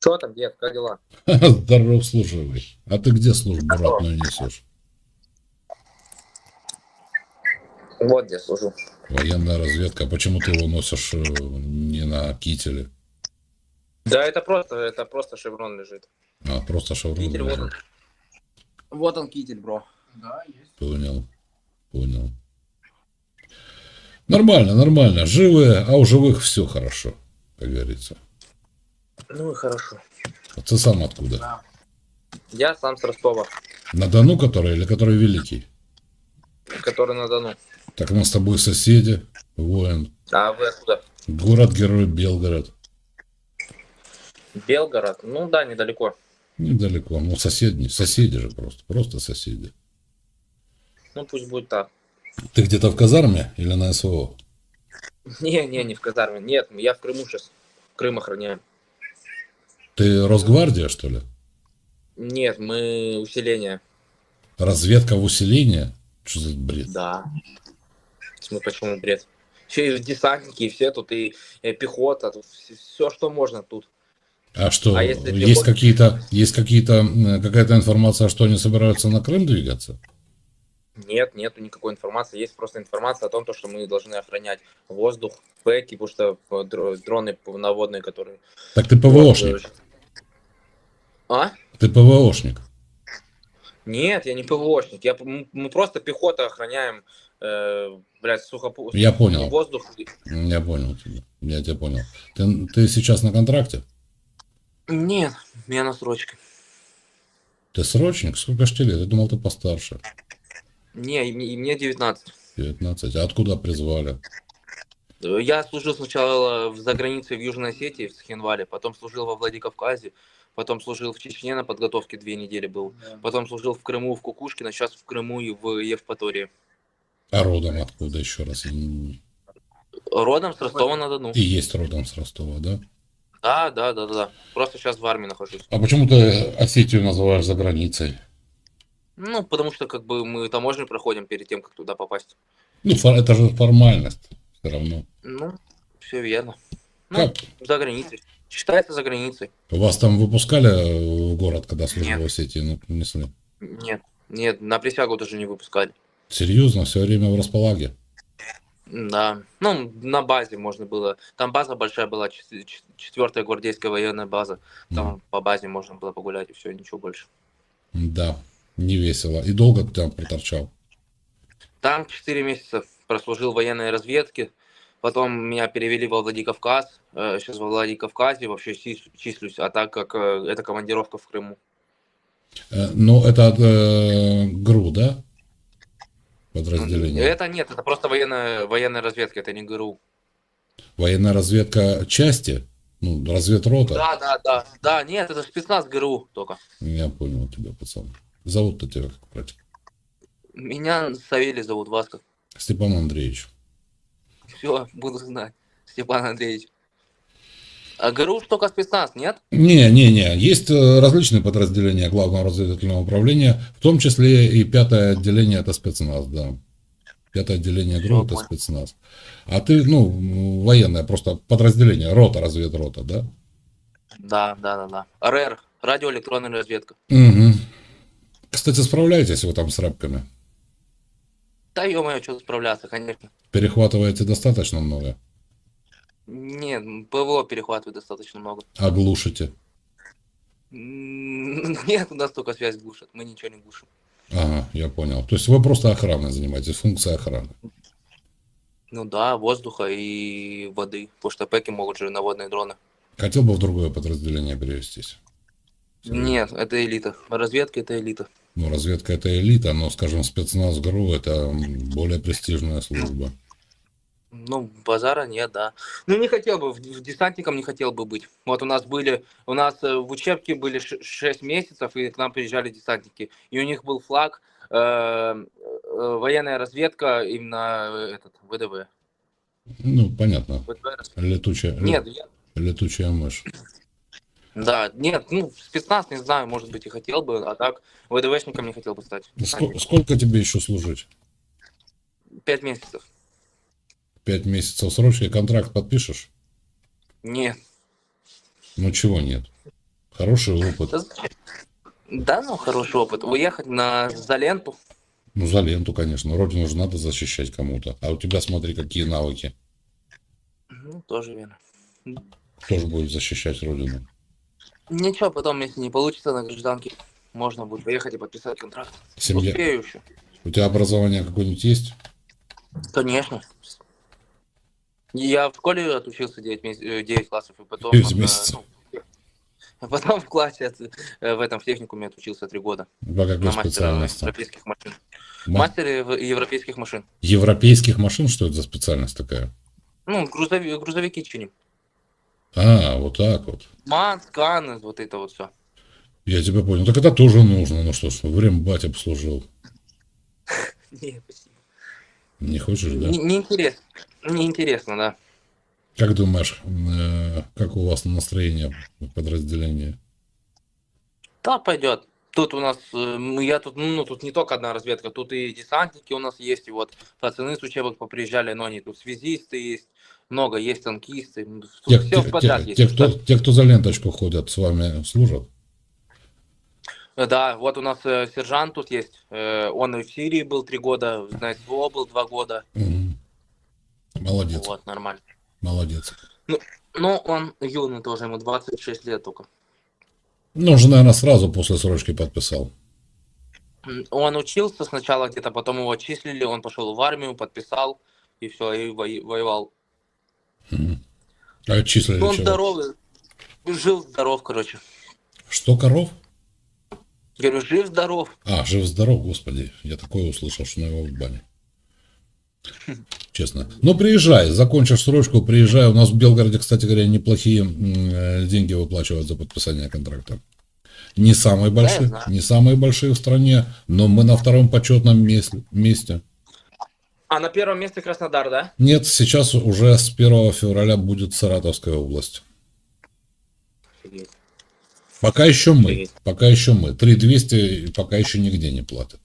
Что там, дед, как дела? Здоров, служивый. А ты где службу ратную несешь? Вот где служу. Военная разведка. А почему ты его носишь э, не на кителе? Да, это просто, это просто шеврон лежит. А, просто шеврон. Китель, вот он. лежит. Вот он китель, бро. Понял. Понял. Нормально, нормально. Живые, а у живых все хорошо, как говорится. Ну и хорошо. А ты сам откуда? Я сам с Ростова, На Дону который или который великий? который на Дону. Так мы с тобой соседи, воин. А вы откуда? Город-герой Белгород. Белгород? Ну да, недалеко. Недалеко. Ну, соседи, соседи же просто. Просто соседи. Ну пусть будет так. Ты где-то в казарме или на СВО? Не, не, не в казарме. Нет, я в Крыму сейчас. Крым охраняем. Ты Росгвардия, что ли? Нет, мы усиление. Разведка в усиление? Что за бред? Да. Мы почему бред? Еще и десантники, и все тут, и, э, пехота, тут все, что можно тут. А что, А если есть пехота- какие-то, есть какие-то, какая-то информация, что они собираются на Крым двигаться? Нет, нету никакой информации. Есть просто информация о том, то, что мы должны охранять воздух, пэки, потому что э, дро- дроны наводные, которые... Так ты ПВОшник. А? Ты ПВОшник. Нет, я не ПВОшник. Я, мы просто пехота охраняем, э, блядь, сухопу... Я понял. воздух. Я понял тебя. Я тебя понял. Ты, ты сейчас на контракте? Нет, меня на срочке. Ты срочник? Сколько ж тебе лет? Я думал, ты постарше. Не, и мне и мне 19. 19. А откуда призвали? Я служил сначала в- за границей в Южной Осетии, в Схинвале, потом служил во Владикавказе, потом служил в Чечне на подготовке две недели был, потом служил в Крыму, в Кукушкино, сейчас в Крыму и в Евпатории. А родом откуда еще раз? Родом с Ростова-на-Дону. и есть родом с Ростова, да? Да, да, да, да, да. Просто сейчас в армии нахожусь. А почему ты Осетию называешь за границей? Ну, потому что как бы мы таможню проходим перед тем, как туда попасть. Ну, это же формальность. Все равно. Ну, все верно. Ну, Как? за границей. Считается за границей. Вас там выпускали в город, когда службу Нет. в Осетии ну, несли? Нет, нет, на присягу даже не выпускали. Серьезно? Все время в располаге? Да, ну, на базе можно было. Там база большая была, чет- чет- четвертая гвардейская военная база. Там Мгм. по базе можно было погулять и все, ничего больше. Да, не весело. И долго ты там проторчал? Там 4 месяца прослужил в военной разведке. Потом меня перевели во Владикавказ. Сейчас во Владикавказе вообще чис- числюсь, а так как э, это командировка в Крыму. Э, Ну, это от, э, ГРУ, да? Подразделение. Это нет, это просто военная, военная разведка, это не ГРУ. Военная разведка части? Ну, разведрота? Да, да, да. Да, нет, это спецназ ГРУ только. Я понял тебя, пацан. Зовут-то тебя как, братик? Меня Савелий зовут, вас как? Степан Андреевич. Все, буду знать. Степан Андреевич. А ГРУ только спецназ, нет? Не, не, не. Есть э, различные подразделения Главного разведывательного управления, в том числе и пятое отделение это спецназ, да. Пятое отделение ГРУ это спецназ. А ты, ну, военное просто подразделение, рота, разведрота, да? Да, да, да, да. РР, радиоэлектронная разведка. Угу. Кстати, справляетесь вы там с рэпками? Да ё-моё, что справляться, конечно. Перехватываете достаточно много? Нет, ПВО перехватывает достаточно много. А глушите? М, Нет, у нас только связь глушит, мы ничего не глушим. Ага, я понял. То есть вы просто охраной занимаетесь, функция охраны. Ну да, воздуха и воды, потому что пеки могут же наводные дроны. Хотел бы в другое подразделение перевестись. Нет, это элита. Разведка это элита. Ну, разведка это элита, но, скажем, спецназ ГРУ это более престижная служба. Ну, базара нет, да. Ну, не хотел бы, десантником не хотел бы быть. Вот у нас были, у нас э, в учебке были 6 месяцев, и к нам приезжали десантники. И у них был флаг, э, э, военная разведка, именно э, этот, ВДВ. Ну, понятно. ВДВ Летучая, ле- Нет, я- летучая мышь. Да, нет, ну, спецназ, не знаю, может быть, и хотел бы, а так ВДВшником не хотел бы стать. Ск- сколько тебе еще служить? Пять месяцев. Пять месяцев срочки, контракт подпишешь? Нет, Ну, чего нет? Хороший опыт. Да? Да, ну, хороший опыт. Уехать на за ленту. Ну, за ленту, конечно. Родину же надо защищать кому-то. А у тебя, смотри, какие навыки. Ну, тоже верно. Тоже будет защищать родину. Ничего, потом, если не получится на гражданке, можно будет поехать и подписать контракт. Семья. Успею еще. У тебя образование какое-нибудь есть? Конечно. Я в школе отучился 9, меся- э, 9 классов, и потом... Девять э, месяцев. ну, потом в классе э, в этом в техникуме отучился 3 года. По какой На мастера европейских машин. Ма- Мастер ев- европейских машин. Европейских машин? Что это за специальность такая? Ну, грузови- грузовики чиним. А, вот так вот. Ман, сканы, вот это вот все. Я тебя понял. Так это тоже нужно. Ну что ж, время батя послужил. Не, спасибо. Не хочешь, да? Не- Неинтересно. Неинтересно, да. Как думаешь, э, как у вас настроение в подразделении? Да, пойдет. Тут у нас, э, ну, я тут, ну, тут не только одна разведка, тут и десантники у нас есть, и вот пацаны с учебок поприезжали, но они тут связисты есть, много есть танкисты, ну, Те, все те- подряд те- есть. те, кто, те, кто за ленточку ходят, с вами служат? Э, Да, вот у нас э, сержант тут есть, э, он и в Сирии был три года, на СВО был два года, Мгм. Молодец, вот, нормально. молодец. Но он юный тоже, ему 26 лет только. Ну, же, наверное, сразу после срочки подписал. Он учился сначала где-то, потом его отчислили, он пошел в армию, подписал, и все, и воевал. А отчислили он чего? здоровый, жил здоров, короче. Что, коров? Говорю, жив-здоров. А, жив-здоров, господи. Я такое услышал, что на его в бане. Честно. Ну, приезжай, закончишь срочку, приезжай. У нас в Белгороде, кстати говоря, неплохие э, деньги выплачивают за подписание контракта. Не самые большие, не самые большие в стране, но мы на втором почетном месте. А на первом месте Краснодар, да? Нет, сейчас уже с 1 февраля будет Саратовская область. Пока еще мы. Офигеть. Пока еще мы. 3200 пока еще нигде не платят.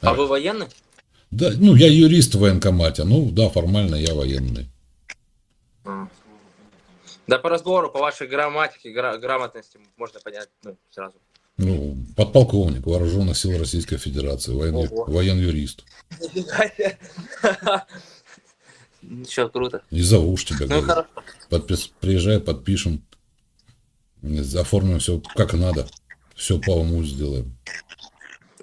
А А. вы военный? Да, ну, я юрист в военкомате. Ну, да, формально я военный. Да по разговору, по вашей грамматике, гра- грамотности можно понять ну, сразу. Ну, подполковник вооруженных сил Российской Федерации, военный, воен-юрист. Ничего, круто. Не зову уж тебя. Ну хорошо. Подпис- приезжай, подпишем. Оформим все как надо. Все по уму сделаем.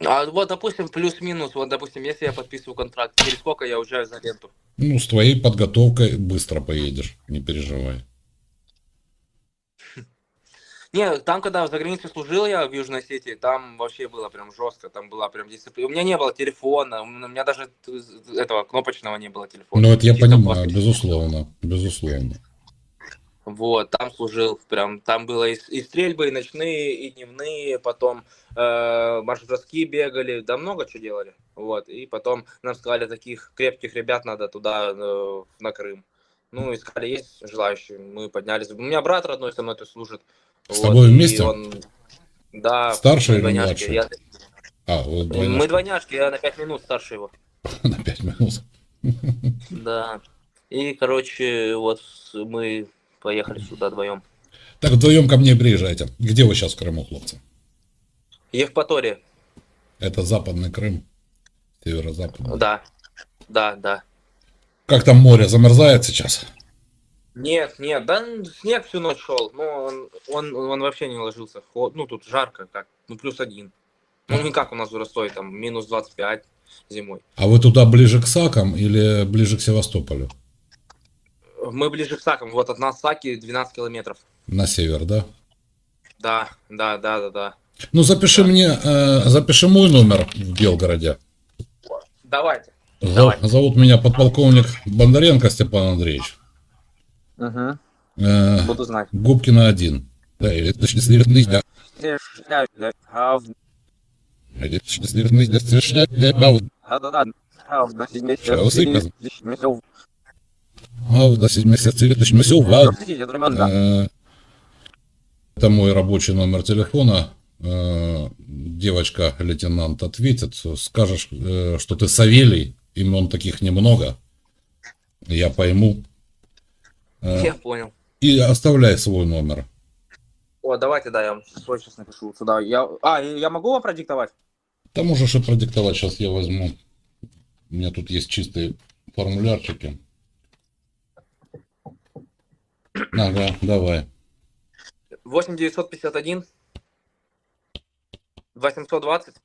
А вот, допустим, плюс-минус, вот, допустим, если я подписываю контракт, через сколько я уезжаю за ленту? Ну, с твоей подготовкой быстро поедешь, не переживай. Не, там, когда за границей служил я в Южной Осетии, там вообще было прям жестко, там была прям дисциплина. У меня не было телефона, у меня даже этого кнопочного не было телефона. Ну, это я Чисто понимаю, подпись. безусловно, безусловно. Вот, там служил, прям, там было и, и стрельбы, и ночные, и дневные, потом э, марш-броски бегали, да много чего делали, вот, и потом нам сказали, таких крепких ребят надо туда, э, на Крым. Ну, искали, есть желающие, мы поднялись. У меня брат родной со мной тут служит. С тобой и вместе? он- да. Старший мы или двойняшки. младший? Я- А, вот Мы двойняшки двойняшки, я на пять минут старше его. на 5 минут. Да. И, короче, вот мы поехали сюда вдвоем. Так, вдвоем ко мне приезжайте. Где вы сейчас в Крыму, хлопцы? Евпатория. Это Западный Крым, Северо-Западный. Да. Да, да. Как там море замерзает сейчас? Нет, нет, да снег всю ночь шел, но он, он, он вообще не ложился. Ход- Ну, тут жарко, как, ну, плюс один. Ну, не как у нас в Ростове, там, минус 25 зимой. А вы туда ближе к Сакам или ближе к Севастополю? Мы ближе к Сакам, вот от нас Саки 12 километров. На север, да? Да, да, да, да, да. Ну, запиши мне, э, запиши мой номер в Белгороде. Давайте. Зо- Давай. Зовут меня подполковник Бондаренко Степан Андреевич. Угу. Э, Буду знать. Губкина 1. Да, дня. Это счастливый дня, совершенно для бау. А, до 7 месяцев, это ж мы всё, вау. Э, Это мой рабочий номер телефона. Э, Девочка, лейтенант, ответит. Скажешь, э, что ты Савелий, имен таких немного. Я пойму. Э, Я понял. и оставляй свой номер. О, давайте, да, я вам свой сейчас напишу сюда. Я... А, я могу вам продиктовать? Да можешь и продиктовать, сейчас я возьму. У меня тут есть чистые формулярчики. Ага, давай. 8 951 820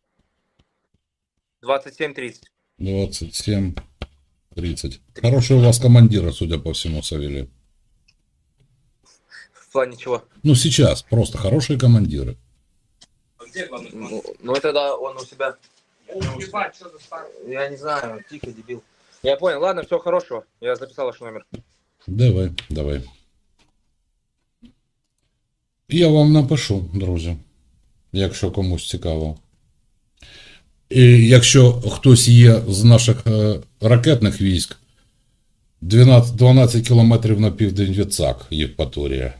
27 30. 27, 30. Хорошие у вас командиры, судя по всему, Савелий В плане чего? Ну, сейчас просто хорошие командиры. Ну, ну это да, он у себя. Я не знаю, тихо, дебил. Я понял, ладно, всего хорошего. Я записал ваш номер. Давай, давай. Я вам напишу, друзі, якщо комусь цікаво. І якщо хтось є з наших е, ракетних військ, 12, 12 кілометрів на південь від САК, Євпаторія.